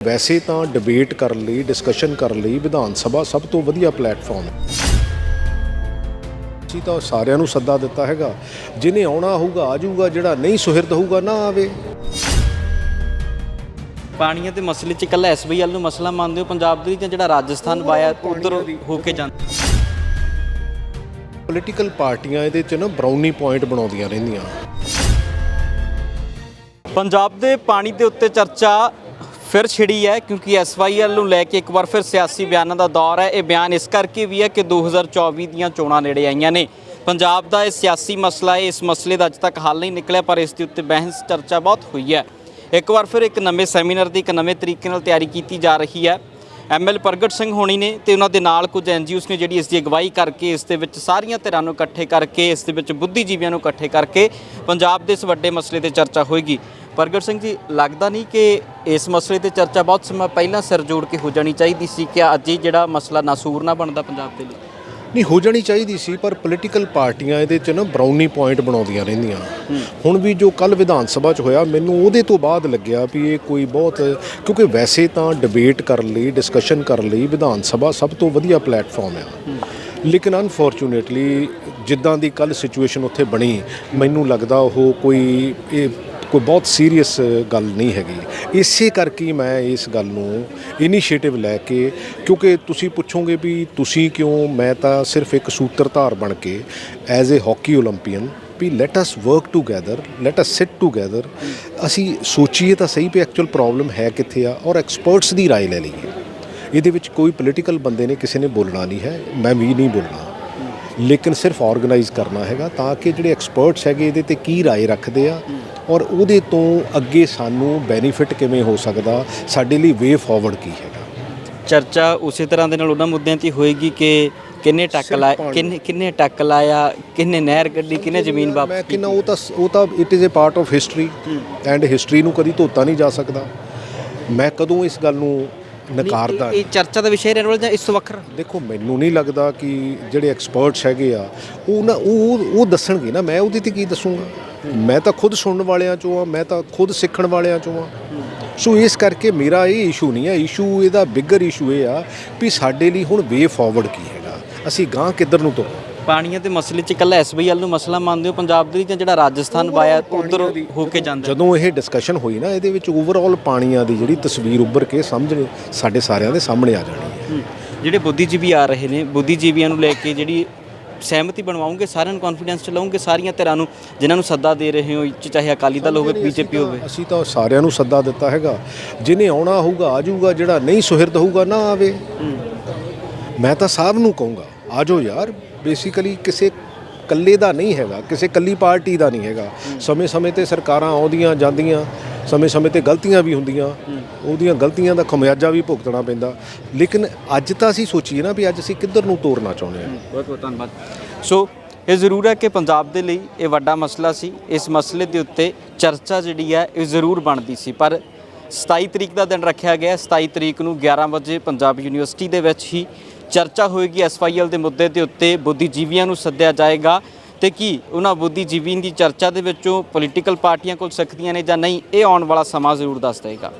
ਵੈਸੇ ਤਾਂ ਡਿਬੇਟ ਕਰਨ ਲਈ ਡਿਸਕਸ਼ਨ ਕਰਨ ਲਈ ਵਿਧਾਨ ਸਭਾ ਸਭ ਤੋਂ ਵਧੀਆ ਪਲੇਟਫਾਰਮ ਹੈ। ਅਸੀਂ ਤਾਂ ਸਾਰਿਆਂ ਨੂੰ ਸੱਦਾ ਦਿੱਤਾ ਹੈਗਾ ਜਿਹਨੇ ਆਉਣਾ ਹੋਊਗਾ ਆ ਜਾਊਗਾ ਜਿਹੜਾ ਨਹੀਂ ਸੁਹਿਰਦ ਹੋਊਗਾ ਨਾ ਆਵੇ। ਪਾਣੀਆਂ ਦੇ ਮਸਲੇ 'ਚ ਇਕੱਲਾ ਐਸਬੀਐਲ ਨੂੰ ਮਸਲਾ ਮੰਨਦੇ ਹੋ ਪੰਜਾਬ ਦੇ ਜਾਂ ਜਿਹੜਾ ਰਾਜਸਥਾਨ ਵਾਇਆ ਉਧਰ ਹੋ ਕੇ ਜਾਂਦਾ। ਪੋਲੀਟੀਕਲ ਪਾਰਟੀਆਂ ਇਹਦੇ 'ਚ ਨਾ ਬਰਾਊਨੀ ਪੁਆਇੰਟ ਬਣਾਉਂਦੀਆਂ ਰਹਿੰਦੀਆਂ। ਪੰਜਾਬ ਦੇ ਪਾਣੀ ਦੇ ਉੱਤੇ ਚਰਚਾ ਫਿਰ ਛਿੜੀ ਹੈ ਕਿਉਂਕਿ ਐਸਵਾਈਐਲ ਨੂੰ ਲੈ ਕੇ ਇੱਕ ਵਾਰ ਫਿਰ ਸਿਆਸੀ ਬਿਆਨਾਂ ਦਾ ਦੌਰ ਹੈ। ਇਹ ਬਿਆਨ ਇਸ ਕਰਕੇ ਵੀ ਹੈ ਕਿ 2024 ਦੀਆਂ ਚੋਣਾਂ ਨੇੜੇ ਆਈਆਂ ਨੇ। ਪੰਜਾਬ ਦਾ ਇਹ ਸਿਆਸੀ ਮਸਲਾ ਹੈ, ਇਸ ਮਸਲੇ ਦਾ ਅੱਜ ਤੱਕ ਹੱਲ ਨਹੀਂ ਨਿਕਲਿਆ, ਪਰ ਇਸ ਦੇ ਉੱਤੇ ਬਹਿਸ, ਚਰਚਾ ਬਹੁਤ ਹੋਈ ਹੈ। ਇੱਕ ਵਾਰ ਫਿਰ ਇੱਕ ਨਵੇਂ ਸੈਮੀਨਾਰ ਦੀ ਇੱਕ ਨਵੇਂ ਤਰੀਕੇ ਨਾਲ ਤਿਆਰੀ ਕੀਤੀ ਜਾ ਰਹੀ ਹੈ। ਐਮਐਲ ਪ੍ਰਗਟ ਸਿੰਘ ਹੋਣੀ ਨੇ ਤੇ ਉਹਨਾਂ ਦੇ ਨਾਲ ਕੁਝ ਐਨਜੀਓਸ ਨੇ ਜਿਹੜੀ ਇਸ ਦੀ ਅਗਵਾਈ ਕਰਕੇ, ਇਸ ਦੇ ਵਿੱਚ ਸਾਰੀਆਂ ਧਿਰਾਂ ਨੂੰ ਇਕੱਠੇ ਕਰਕੇ, ਇਸ ਦੇ ਵਿੱਚ ਬੁੱਧੀਜੀਵੀਆਂ ਨੂੰ ਇਕੱਠੇ ਕਰਕੇ ਪੰਜਾਬ ਦੇ ਇਸ ਵੱਡੇ ਮਸਲੇ ਤੇ ਚਰਚਾ ਹੋਏਗੀ। ਪ੍ਰਗਟ ਸਿੰਘ ਜੀ, ਲੱਗਦਾ ਨਹੀਂ ਕਿ ਇਸ ਮਸਲੇ ਤੇ ਚਰਚਾ ਬਹੁਤ ਸਮਾਂ ਪਹਿਲਾਂ ਸਿਰ ਜੋੜ ਕੇ ਹੋ ਜਾਣੀ ਚਾਹੀਦੀ ਸੀ ਕਿ ਅੱਜ ਹੀ ਜਿਹੜਾ ਮਸਲਾ ਨਾਸੂਰ ਨਾ ਬਣਦਾ ਪੰਜਾਬ ਦੇ ਲਈ? ਨਹੀਂ, ਹੋ ਜਾਣੀ ਚਾਹੀਦੀ ਸੀ, ਪਰ ਪੋਲੀਟੀਕਲ ਪਾਰਟੀਆਂ ਇਹਦੇ 'ਚ ਨਾ ਬਰਾਊਨੀ ਪੁਆਇੰਟ ਬਣਾਉਂਦੀਆਂ ਰਹਿੰਦੀਆਂ। ਹੁਣ ਵੀ ਜੋ ਕੱਲ ਵਿਧਾਨ ਸਭਾ 'ਚ ਹੋਇਆ, ਮੈਨੂੰ ਉਹਦੇ ਤੋਂ ਬਾਅਦ ਲੱਗਿਆ ਵੀ ਇਹ ਕੋਈ ਬਹੁਤ, ਕਿਉਂਕਿ ਵੈਸੇ ਤਾਂ ਡਿਬੇਟ ਕਰਨ ਲਈ ਡਿਸਕਸ਼ਨ ਕਰਨ ਲਈ, ਵਿਧਾਨ ਸਭਾ ਸਭ ਤੋਂ ਵਧੀਆ ਪਲੇਟਫਾਰਮ ਹੈ ਲੇਕਿਨ ਅਨਫੋਰਚੂਨੇਟਲੀ ਜਿੱਦਾਂ ਦੀ ਕੱਲ ਸਿਚੁਏਸ਼ਨ ਉੱਥੇ ਬਣੀ, ਮੈਨੂੰ ਲੱਗਦਾ ਉਹ ਕੋਈ, ਇਹ ਕੋਈ ਬਹੁਤ ਸੀਰੀਅਸ ਗੱਲ ਨਹੀਂ ਹੈਗੀ। ਇਸੇ ਕਰਕੇ ਮੈਂ ਇਸ ਗੱਲ ਨੂੰ ਇਨੀਸ਼ੀਏਟਿਵ ਲੈ ਕੇ, ਕਿਉਂਕਿ ਤੁਸੀਂ ਪੁੱਛੋਗੇ ਵੀ ਤੁਸੀਂ ਕਿਉਂ, ਮੈਂ ਤਾਂ ਸਿਰਫ ਇੱਕ ਸੂਤਰਧਾਰ ਬਣ ਕੇ ਐਜ਼ ਏ ਹਾਕੀ 올림픽ੀਅਨ ਵੀ let us work together let us sit together ਅਸੀਂ ਸੋਚੀਏ ਤਾਂ ਸਹੀ ਵੀ ਐਕਚੁਅਲ ਪ੍ਰੋਬਲਮ ਹੈ ਕਿੱਥੇ ਆ, ਔਰ ਐਕਸਪਰਟਸ ਦੀ رائے ਲੈ ਲਈਏ। ਇਹਦੇ ਵਿੱਚ ਕੋਈ ਪੋਲੀਟੀਕਲ ਬੰਦੇ ਨੇ ਕਿਸੇ ਨੇ ਬੋਲਣਾ ਨਹੀਂ ਹੈ, ਮੈਂ ਵੀ ਨਹੀਂ ਬੋਲਣਾ। ਲੇਕਿਨ ਸਿਰਫ ਆਰਗੇਨਾਈਜ਼ ਕਰਨਾ ਹੈਗਾ, ਤਾਂ ਕਿ ਜਿਹੜੇ ਐਕਸਪਰਟਸ ਹੈਗੇ ਇਹਦੇ ਤੇ ਕੀ رائے ਰੱਖਦੇ ਆ ਔਰ ਉਹਦੇ ਤੋਂ ਅੱਗੇ ਸਾਨੂੰ ਬੈਨੀਫਿਟ ਕਿਵੇਂ ਹੋ ਸਕਦਾ? ਸਾਡੇ ਲਈ ਵੇ ਫਾਰਵਰਡ ਕੀ ਹੈਗਾ? ਚਰਚਾ ਉਸੇ ਤਰ੍ਹਾਂ ਦੇ ਨਾਲ ਉਹਨਾਂ ਮੁੱਦਿਆਂ ਤੇ ਹੋਏਗੀ ਕਿ ਕਿੰਨੇ ਟੱਕ ਲਾਇਆ ਕਿੰਨੇ ਕਿੰਨੇ ਟੱਕ ਲਾਇਆ ਕਿੰਨੇ ਨਹਿਰ ਕੱਢੀ ਕਿੰਨੇ ਜ਼ਮੀਨ ਮੈਂ ਵਾਪਸ ਕਿੰਨਾ ਉਹ ਤਾਂ ਉਹ ਤਾਂ it is a part of history and history ਨੂੰ ਕਦੀ ਧੋਤਾ ਨਹੀਂ ਜਾ ਸਕਦਾ। ਮੈਂ ਕਦੋਂ ਇਸ ਗੱਲ ਨੂੰ ਨਕਾਰਦਾ ਇਹ- ਇਹ ਚਰਚਾ ਦਾ ਵਿਸ਼ੇ ਰਹਿਣ ਵਾਲਾ ਜਾਂ ਇਸ ਤੋਂ ਵੱਖਰਾ? ਦੇਖੋ ਮੈਨੂੰ ਨਹੀਂ ਲੱਗਦਾ ਕਿ ਜਿਹੜੇ ਐਕਸਪਰਟਸ ਹੈਗੇ ਆ ਉਹ ਨਾ ਉਹ ਉਹ ਦੱਸਣਗੇ ਨਾ ਮੈਂ ਉਹਦੇ ਤੇ ਕੀ ਦੱਸੂਗਾ? ਮੈਂ ਤਾਂ ਖੁਦ ਸੁਣਨ ਵਾਲਿਆਂ ਚੋਂ ਆ ਮੈਂ ਤਾਂ ਖੁਦ ਸਿੱਖਣ ਵਾਲਿਆਂ ਚੋਂ ਆ। ਸੋ ਇਸ ਕਰਕੇ ਮੇਰਾ ਇਹ ਇਸ਼ੂ ਨਹੀਂ ਹੈ ਇਸ਼ੂ ਇਹਦਾ ਬਿਗਰ ਇਸ਼ੂ ਇਹ ਆ ਵੀ ਸਾਡੇ ਲਈ ਹੁਣ ਵੇ ਫਾਰਵਰਡ ਕੀ ਹੈਗਾ। ਅਸੀਂ ਗਾਂ ਕਿੱਧਰ ਨੂੰ ਤੁਰ ਪਾਣੀਆਂ ਦੇ ਮਸਲੇ 'ਚ ਇਕੱਲਾ ਐਸਬੀਐਲ ਨੂੰ ਮਸਲਾ ਮੰਨਦੇ ਹੋ ਪੰਜਾਬ ਦੇ ਜਾਂ ਜਿਹੜਾ ਰਾਜਸਥਾਨ ਵਾਇਆ ਉਧਰ ਹੋ ਕੇ ਜਾਂਦਾ? ਜਦੋਂ ਇਹ ਡਿਸਕਸ਼ਨ ਹੋਈ ਨਾ ਇਹਦੇ ਵਿੱਚ ਓਵਰਆਲ ਪਾਣੀਆਂ ਦੀ ਜਿਹੜੀ ਤਸਵੀਰ ਉੱਭਰ ਕੇ ਸਮਝ ਸਾਡੇ ਸਾਰਿਆਂ ਦੇ ਸਾਹਮਣੇ ਆ ਜਾਣੀ ਹੂੰ। ਜਿਹੜੇ ਬੁੱਧੀਜੀਵੀ ਆ ਰਹੇ ਨੇ ਬੁੱਧੀਜੀਵੀਆਂ ਨੂੰ ਲੈ ਕੇ ਜਿਹੜੀ ਸਹਿਮਤੀ ਬਣਵਾਉਂਗੇ ਸਾਰਿਆਂ ਨੂੰ ਕੌਨਫੀਡੈਂਸ ਚ ਲਾਉਂਗੇ ਸਾਰੀਆਂ ਧਿਰਾਂ ਨੂੰ ਜਿਨ੍ਹਾਂ ਨੂੰ ਸੱਦਾ ਦੇ ਰਹੇ ਹੋ ਚਾਹੇ ਅਕਾਲੀ ਦਲ ਹੋਵੇ ਬੀਜੇਪੀ ਹੋਵੇ। ਅਸੀਂ ਤਾਂ ਸਾਰਿਆਂ ਨੂੰ ਸੱਦਾ ਦਿੱਤਾ ਹੈਗਾ। ਜਿਹਨੇ ਆਉਣਾ ਹੋਊਗਾ ਆ ਜਾਊਗਾ ਜਿਹੜਾ ਨਹੀਂ ਸੁਹਿਰਦ ਹੋਊਗਾ ਨਾ ਆਵੇ। ਮੈਂ ਤਾਂ ਸਭ ਨੂੰ ਕਹੂੰਗਾ ਆ ਜਾਓ ਯਾਰ ਬੇਸਿਕਲੀ ਕਿਸੇ ਕੱਲੇ ਦਾ ਨਹੀਂ ਹੈਗਾ ਕਿਸੇ ਕੱਲੀ ਪਾਰਟੀ ਦਾ ਨਹੀਂ ਹੈਗਾ। ਸਮੇਂ-ਸਮੇਂ ਤੇ ਸਰਕਾਰਾਂ ਆਉਂਦੀਆਂ ਜਾਂਦੀਆਂ। ਸਮੇਂ-ਸਮੇਂ ਤੇ ਗਲਤੀਆਂ ਵੀ ਹੁੰਦੀਆਂ। ਉਹਦੀਆਂ ਗਲਤੀਆਂ ਦਾ ਖਮਿਆਜਾ ਵੀ ਭੁਗਤਣਾ ਪੈਂਦਾ। ਲੇਕਿਨ ਅੱਜ ਤਾਂ ਅਸੀਂ ਸੋਚੀਏ ਨਾ ਵੀ ਅੱਜ ਅਸੀਂ ਕਿੱਧਰ ਨੂੰ ਤੋਰਨਾ ਚਾਹੁੰਦੇ ਹਾਂ। ਬਹੁਤ ਬਹੁਤ ਧੰਨਵਾਦ। ਸੋ, ਇਹ ਜ਼ਰੂਰ ਹੈ ਕਿ ਪੰਜਾਬ ਦੇ ਲਈ ਇਹ ਵੱਡਾ ਮਸਲਾ ਸੀ। ਇਸ ਮਸਲੇ ਦੇ ਉੱਤੇ ਚਰਚਾ ਜਿਹੜੀ ਹੈ, ਇਹ ਜ਼ਰੂਰ ਬਣਦੀ ਸੀ। ਪਰ 27 ਤਰੀਕ ਦਾ ਦਿਨ ਰੱਖਿਆ ਗਿਆ। ਹੈ। 27 ਤਰੀਕ ਨੂੰ 11 ਵਜੇ ਪੰਜਾਬ ਯੂਨੀਵਰਸਿਟੀ ਦੇ ਵਿੱਚ ਹੀ ਚਰਚਾ ਹੋਏਗੀ। ਐਸਵਾਈਐਲ ਦੇ ਮੁੱਦੇ ਦੇ ਉੱਤੇ ਬੁੱਧੀਜੀਵੀਆਂ ਨੂੰ ਸੱਦਿਆ ਜਾਏਗਾ। ਤੇ ਕੀ ਉਹਨਾਂ ਬੁੱਧੀਜੀਵੀਆਂ ਦੀ ਚਰਚਾ ਦੇ ਵਿੱਚੋਂ ਪੋਲੀਟੀਕਲ ਪਾਰਟੀਆਂ ਕੋਲ ਸਕਦੀਆਂ ਨੇ ਜਾਂ ਨਹੀਂ, ਇਹ ਆਉਣ ਵਾਲਾ ਸਮਾਂ ਜ਼ਰੂਰ ਦੱਸ ਦੇਗਾ